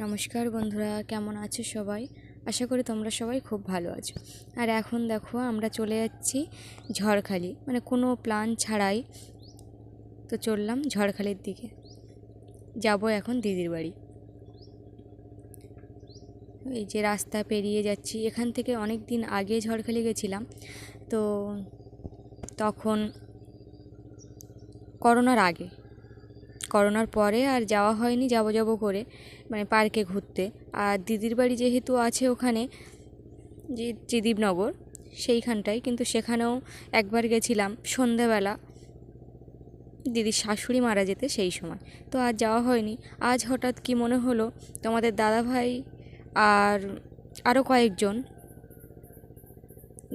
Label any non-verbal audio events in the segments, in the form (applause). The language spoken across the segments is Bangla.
নমস্কার বন্ধুরা, কেমন আছো সবাই? আশা করি তোমরা সবাই খুব ভালো আছো। আর এখন দেখো, আমরা চলে যাচ্ছি ঝড়খালি। মানে কোনো প্ল্যান ছাড়াই তো চললাম ঝড়খালির দিকে। যাব এখন দিদির বাড়ি। এই যে রাস্তা পেরিয়ে যাচ্ছি। এখান থেকে অনেক দিন আগে ঝড়খালি গেছিলাম। তো তখন করোনার আগে। করোনার পরে আর যাওয়া হয়নি, যাব যাব করে মানে পার্কে ঘুরতে। আর দিদির বাড়ি যেহেতু আছে ওখানে, যে ত্রিদীপনগর সেইখানটায় কিন্তু সেখানেও একবার গেছিলাম সন্ধেবেলা। দিদির শাশুড়ি মারা যেতে সেই সময়। তো আর যাওয়া হয়নি। আজ হঠাৎ কি মনে হলো, তোমাদের দাদাভাই আর আরও কয়েকজন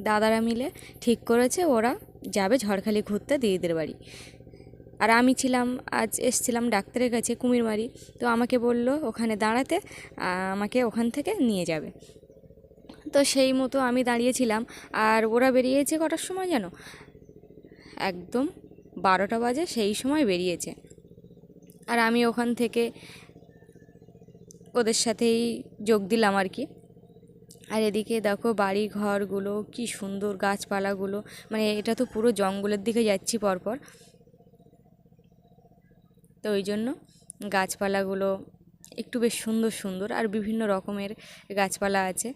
দাদারা মিলে ঠিক করেছে, ওরা যাবে ঝড়খালি ঘুরতে দিদিদের বাড়ি। আর আমি ছিলাম, আজ এসছিলাম ডাক্তারের কাছে কুমিরমারি। তো আমাকে বলল, ওখানে দাঁড়াতে আমাকে ওখান থেকে নিয়ে যাবে। তো সেই মতো আমি দাঁড়িয়েছিলাম, আর ওরা বেরিয়েছে কটার সময় যেন একদম বারোটা বাজে, সেই সময় বেরিয়েছে। আর আমি ওখান থেকে ওদের সাথেই যোগ দিলাম আর কি। আর এদিকে দেখো বাড়ি ঘরগুলো কি সুন্দর গাছপালাগুলো। মানে এটা তো পুরো জঙ্গলের দিকে যাচ্ছি পরপর। তো ওই জন্য গাছপালাগুলো একটু বেশ সুন্দর সুন্দর আর বিভিন্ন রকমের গাছপালা আছে।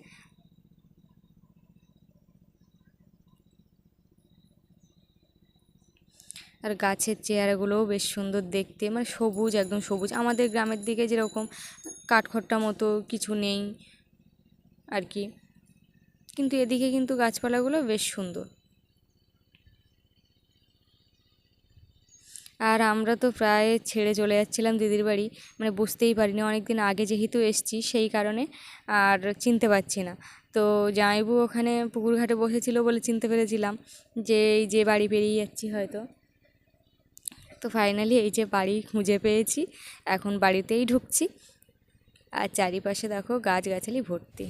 আর গাছের চেয়ারগুলোও বেশ সুন্দর দেখতে মানে সবুজ, একদম সবুজ। আমাদের গ্রামের দিকে যেরকম কাঠখোট্টা মতো কিছু নেই আর কি। কিন্তু এদিকে কিন্তু গাছপালাগুলো বেশ সুন্দর। আর আমরা তো প্রায় ছেড়ে চলে যাচ্ছিলাম দিদির বাড়ি। মানে বুঝতেই পারিনি অনেক দিন আগে যেহেতু এসছি সেই কারণে আর চিনতে পারছি না। তো জামাইবু ওখানে পুকুর ঘাটে বসেছিল বলে চিনতে পেরেছিলাম যে এই যে বাড়ি পেরিয়ে যাচ্ছি হয়তো। তো ফাইনালি এই যে বাড়ি খুঁজে পেয়েছি, এখন বাড়িতেই ঢুকছি। আর চারিপাশে দেখো গাছগাছালি ভর্তি।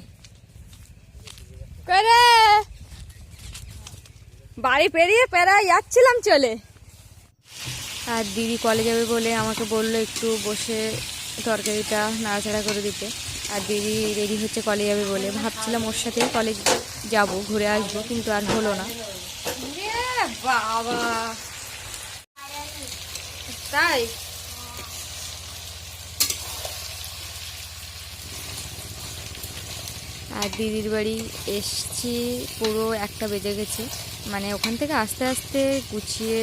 বাড়ি পেরিয়ে পেরায় যাচ্ছিলাম চলে। আর দিদি কলেজ যাবে বলে আমাকে বলল একটু বসে তরকারিটা নাড়াচাড়া করে দিতে। আর দিদি রেডি হচ্ছে কলেজ যাবে বলে। ভাবছিলাম ওর সাথেই কলেজ যাব ঘুরে আসব কিন্তু আর হলো না। বাবা তাই? আর দিদির বাড়ি এসছি পুরো একটা বেজে গেছে। মানে ওখান থেকে আস্তে আস্তে গুছিয়ে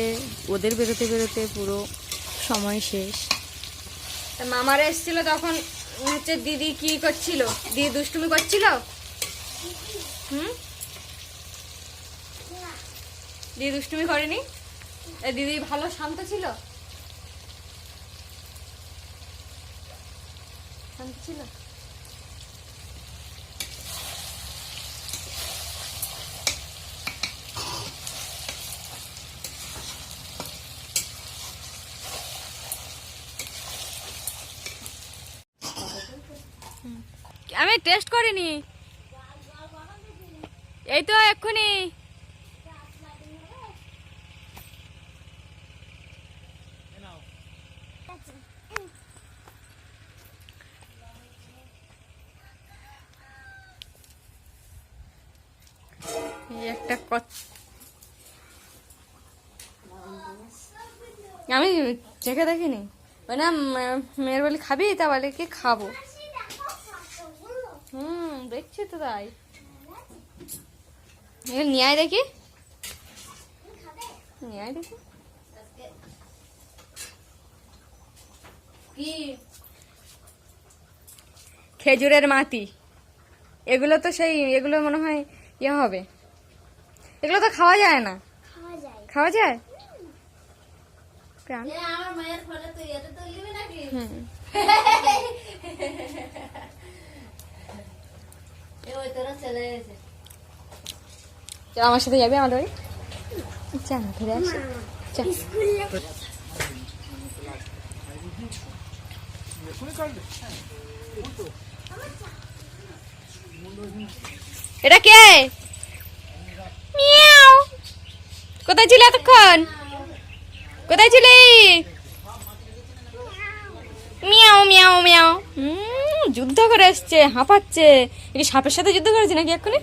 ওদের বেরোতে বেরোতে পুরো সময় শেষ। তা মামারা এসেছিল তখন হচ্ছে দিদি কি করছিল? দিদি দুষ্টুমি করছিল? হুম? দিদি দুষ্টুমি করেনি? দিদি ভালো শান্ত ছিল? শান্ত ছিল? আমি টেস্ট করিনি। এই তো এক্ষুনি। একটা আমি চেখে দেখিনি। ওই না মেয়ের বলি খাবি? তা বলে কি খাব? তো তাই। নিয়ে আয় দেখি। নিয়ে আয় দেখি। খেজুরের মাটি। এগুলো তো সেই এগুলো মনে হয় ইয়ে হবে। এগুলো তো খাওয়া যায় না। খাওয়া যায়। প্রাণ। হুম। চল, আমার সাথে যাবি বাড়ি? চল না ঘুরে এটা কে? মিয়াও। কোথায় ছিল এতক্ষণ? কোথায় ছিলি? মিয়াও মিয়াও মিয়াও। হুম? যুদ্ধ করে এসছে হাঁপাচ্ছে। এ কি সাপের সাথে যুদ্ধ করেছে নাকি এক্ষুনি।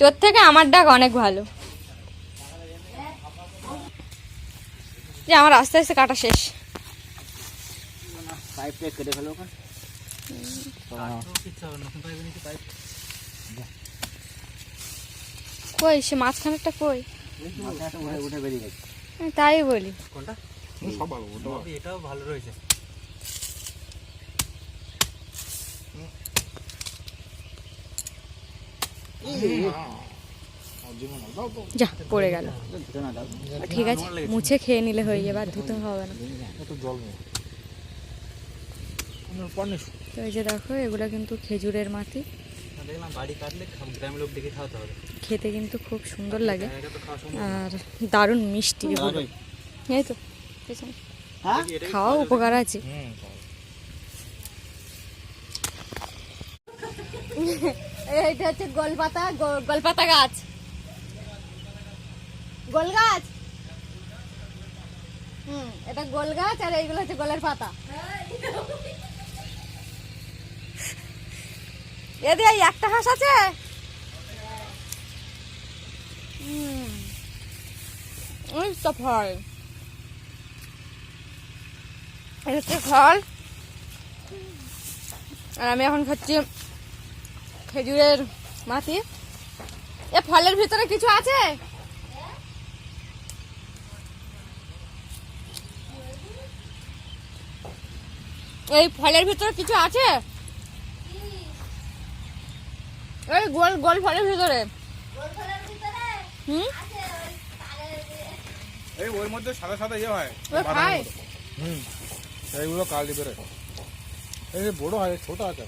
তোর থেকে আমার ডাক অনেক ভালো। যে আমার আস্তে আস্তে কাটা শেষ। কই সে মাঝখানেরটা কই? তাই বলি। উঠে এটাও ভালো রয়েছে। যা পড়ে গেল। দাও। ঠিক আছে মুছে খেয়ে নিলে হয়ে যাবে আর ধুতে হবে না। তো এই যে দেখো এগুলো কিন্তু খেজুরের মাটি। হবে। খেতে কিন্তু খুব সুন্দর লাগে। আর দারুণ মিষ্টি এই তো। হ্যাঁ খাওয়া উপকার আছে। (laughs) এইটা হচ্ছে গোলপাতা গো- গোলপাতা গাছ। গোল গাছ? হুম এটা গোল গাছ আর এইগুলো হচ্ছে গোলের পাতা। এদি এই একটা হাঁস আছে? হুম। ওই তো ফল এটা হচ্ছে ফল। আর আমি এখন খাচ্ছি খেজুরের মাটি। এ ফলের ভিতরে কিছু আছে? এই ফলের ভিতরে কিছু আছে? এই গোল গোল ফলের ভিতরে। হুম? এই ওর মধ্যে সাদা সাদা ইয়ে হয় হুম। এইগুলো কাল দিবে রে। এই যে বড় হয় ছোট আছে।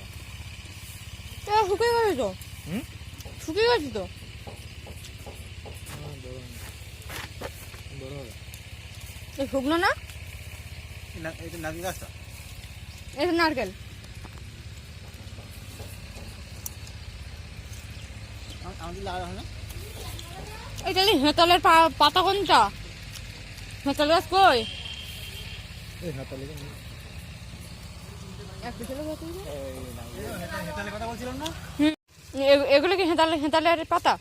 শুকিয়ে গেছে তো? হুম? শুকিয়ে গেছে তো? বড় হবে এই শুকনো না? এই না- এই যে নাকি গাছটা। এটা নারকেল। আম- আমাদের লাগা হয় না? এটা হেঁতালের পা- পাতা কোনটা? হেঁতাল গাছ কই? এগুলো কি হেঁতালে হেঁতালের পাতা?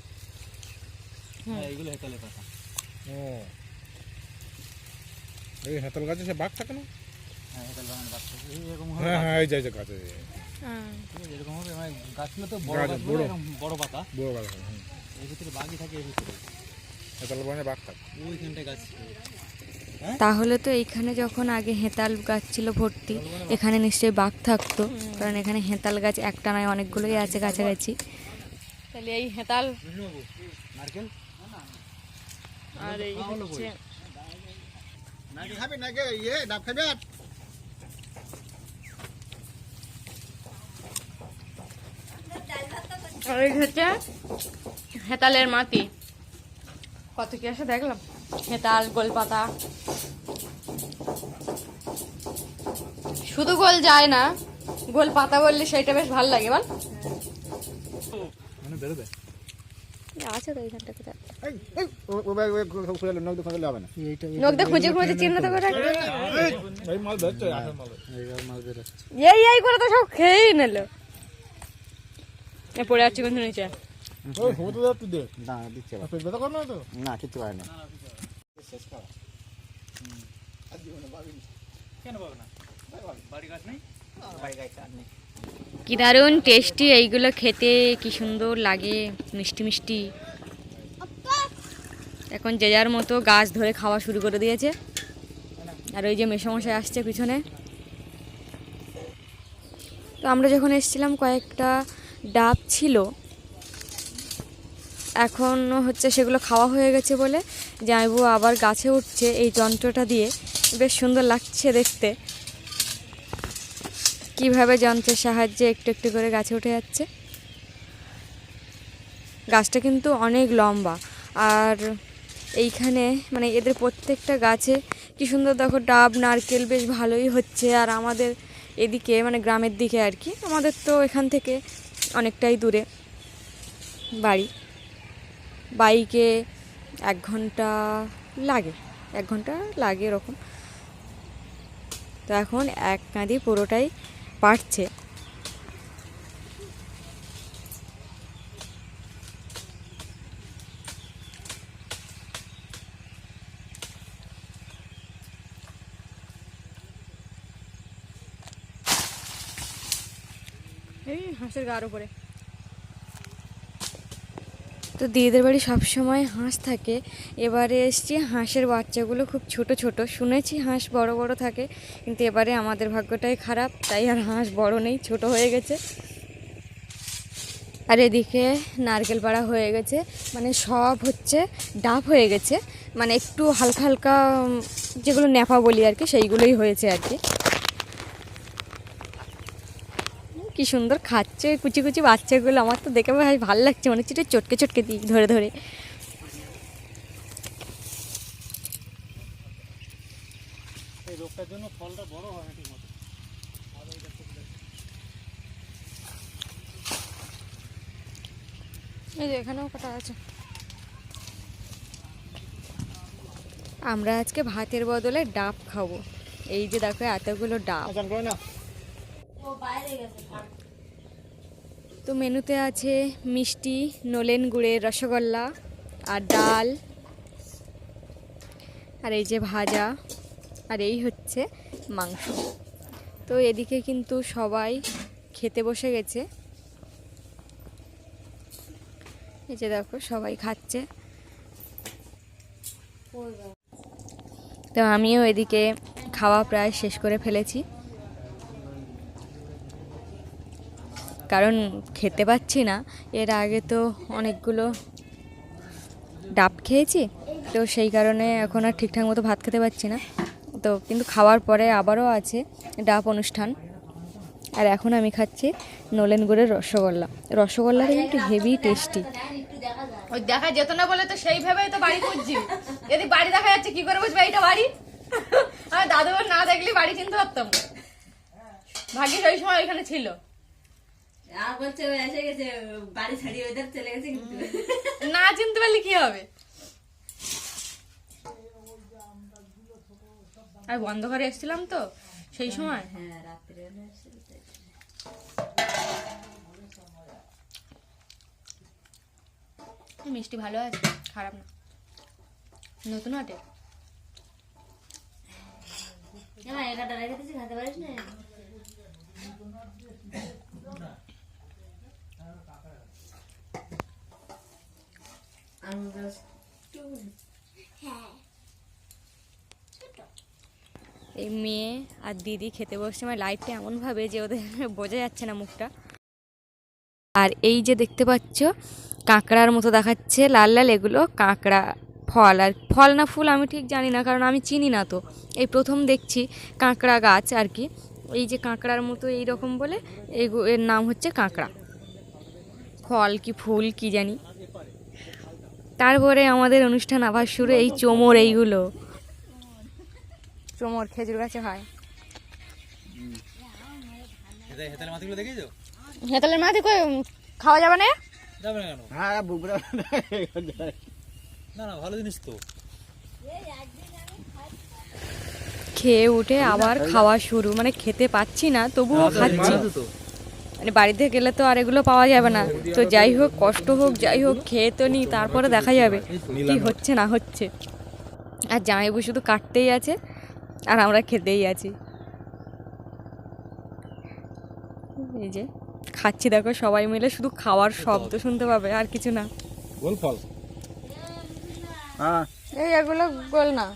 হ্যাঁ এইগুলো হেতালে এই হেতাল গাছে সে বাঘ থাকে না? হ্যাঁ হ্যাঁ হ্যাঁ মানে বড়। পাতা। বড় হুম। এর ভিতরে থাকে এর ভিতরে। হেতাল বাগানে বাঘ থাকে। ওইখানটায় গাছ তাহলে তো এইখানে যখন আগে হেতাল গাছ ছিল ভর্তি এখানে নিশ্চয়ই বাঘ থাকতো। কারণ এখানে হেতাল গাছ একটা নয় অনেকগুলোই আছে কাছাকাছি। তাহলে এই হেঁতাল আর এই হচ্ছে ইয়ে আর এই হচ্ছে হেতালের মাটি। কত কি আছে দেখলাম? হেতাল গোলপাতা। শুধু গোল যায় না গোল পাতা বললে সেটা বেশ ভালো লাগে বল। মানে পড়ে যাচ্ছে কিন্তু নিচে। ওই হতে দাও তুই দে না কিছু হয় না। কেন পাবে না কি দারুণ টেস্টি এইগুলো খেতে কি সুন্দর লাগে, মিষ্টি মিষ্টি। এখন যে যার মতো গাছ ধরে খাওয়া শুরু করে দিয়েছে। আর ওই যে মেসমশাই আসছে পিছনে। তো আমরা যখন এসেছিলাম, কয়েকটা ডাব ছিল। এখন হচ্ছে সেগুলো খাওয়া হয়ে গেছে বলে জামাইবু আবার গাছে উঠছে এই যন্ত্রটা দিয়ে। বেশ সুন্দর লাগছে দেখতে। কীভাবে যন্ত্রের সাহায্যে একটু একটু করে গাছে উঠে যাচ্ছে? গাছটা কিন্তু অনেক লম্বা। আর এইখানে মানে এদের প্রত্যেকটা গাছে কি সুন্দর দেখো ডাব, নারকেল বেশ ভালোই হচ্ছে। আর আমাদের এদিকে মানে গ্রামের দিকে আর কি, আমাদের তো এখান থেকে অনেকটাই দূরে বাড়ি। বাইকে এক ঘণ্টা লাগে, এক ঘণ্টা লাগে এরকম। তো এখন এক কাঁদি পুরোটাই পাটছে এই হাঁসের গার উপরে। তো দিদিদের বাড়ি সবসময় হাঁস থাকে। এবারে এসছি, হাঁসের বাচ্চাগুলো খুব ছোট ছোট। শুনেছি হাঁস বড় বড় থাকে, কিন্তু এবারে আমাদের ভাগ্যটাই খারাপ, তাই আর হাঁস বড় নেই, ছোট হয়ে গেছে। আর এদিকে নারকেল পাড়া হয়ে গেছে মানে সব হচ্ছে ডাব হয়ে গেছে। মানে একটু হালকা হালকা যেগুলো ন্যাপা বলি আর কি, সেইগুলোই হয়েছে আর কি। কি সুন্দর খাচ্ছে কুচি কুচি বাচ্চাগুলো আমার তো দেখে ভাই ভালো লাগছে মনে হচ্ছে চটকে চটকে দিই ধরে ধরে। রোগটার জন্য ফলটা বড় হয় না ঠিক এই যে এখানেও কটা আছে। আমরা আজকে ভাতের বদলে ডাব খাব। এই যে দেখো এতগুলো ডাব। না তো মেনুতে আছে মিষ্টি, নলেন গুড়ের রসগোল্লা আর ডাল আর এই যে ভাজা আর এই হচ্ছে মাংস। তো এদিকে কিন্তু সবাই খেতে বসে গেছে। এই যে দেখো সবাই খাচ্ছে। তো আমিও এদিকে খাওয়া প্রায় শেষ করে ফেলেছি। কারণ খেতে পাচ্ছি না। এর আগে তো অনেকগুলো ডাব খেয়েছি, তো সেই কারণে এখন আর ঠিকঠাক মতো ভাত খেতে পাচ্ছি না। তো কিন্তু খাওয়ার পরে আবারও আছে ডাব অনুষ্ঠান। আর এখন আমি খাচ্ছি নলেন গুড়ের রসগোল্লা। রসগোল্লাটা কিন্তু হেভি টেস্টি ওই দেখা যেত না বলে তো সেইভাবেই তো বাড়ি খুঁজছি। যদি বাড়ি দেখা যাচ্ছে, কি করে বুঝবে এইটা বাড়ি? আমি দাদু না দেখলে বাড়ি চিনতে পারতাম ভাগ্যিস ওই সময় ওইখানে ছিল। আর বলছে এসে গেছে বাড়ি ছাড়িয়ে ওদের চলে গেছে কিন্তু। না চিনতে পারলে কি হবে? আর বন্ধ করে এসেছিলাম তো সেই সময়। হ্যাঁ রাত্রে এসে গেছে। মিষ্টি ভালো আছে খারাপ না। নতুন হাটে রেখে খেতে পারিস না? এই মেয়ে আর দিদি খেতে বসছে সময় লাইটটা এমনভাবে যে ওদের (laughs) বোঝা যাচ্ছে না মুখটা। আর এই যে দেখতে পাচ্ছ, কাঁকড়ার মতো দেখাচ্ছে, লাল লাল এগুলো, কাঁকড়া, ফল। আর ফল না ফুল আমি ঠিক জানি না, কারণ আমি চিনি না তো। এই প্রথম দেখছি কাঁকড়া গাছ আর কি। এই যে কাঁকড়ার মতো এই রকম বলে এর নাম হচ্ছে কাঁকড়া। ফল কি ফুল কি জানি। তারপরে আমাদের অনুষ্ঠান আবার শুরু এই চোমর এইগুলো। চোমর খেজুর গাছে হয়। হেতালের কই? খাওয়া যাবে না? যাবে না কেন? হ্যাঁ বুবরা না না ভালো জিনিস তো। খেয়ে উঠে আবার খাওয়া শুরু। মানে খেতে পাচ্ছি না তবুও খাচ্ছি। তো। মানে বাড়িতে গেলে তো আর এগুলো পাওয়া যাবে না। তো যাই হোক কষ্ট হোক যাই হোক খেয়ে তো নিই তারপরে দেখা যাবে কি হচ্ছে না হচ্ছে। আর জামাইবু শুধু কাটতেই আছে আর আমরা খেতেই আছি। এই যে খাচ্ছি দেখো সবাই মিলে শুধু খাওয়ার শব্দ শুনতে পাবে আর কিছু না। গোল ফল। হ্যাঁ। এই এগুলো গোল না।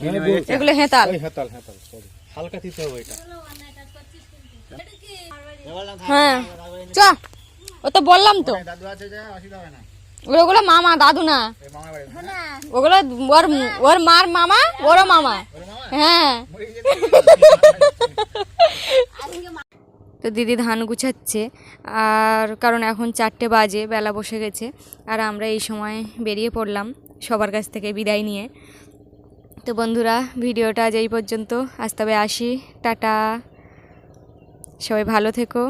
মানে এগুলো হেতাল। ওই হেতাল হেতাল হালকা দিতে হবে এটা। হ্যাঁ। চ ও তো বললাম তো। দাদু আছে যে অসুবিধা হবে না। ওগুলো মামা দাদু না। বাড়ি। ওগুলো ওর ওর মার মামা ওরও মামা। হ্যাঁ। তো দিদি ধান গুছাচ্ছে আর কারণ এখন চারটে বাজে বেলা বসে গেছে। আর আমরা এই সময় বেরিয়ে পড়লাম সবার কাছ থেকে বিদায় নিয়ে। তো বন্ধুরা ভিডিওটা আজ এই পর্যন্ত। আজ তবে আসি। টাটা। সবাই ভালো থেকো।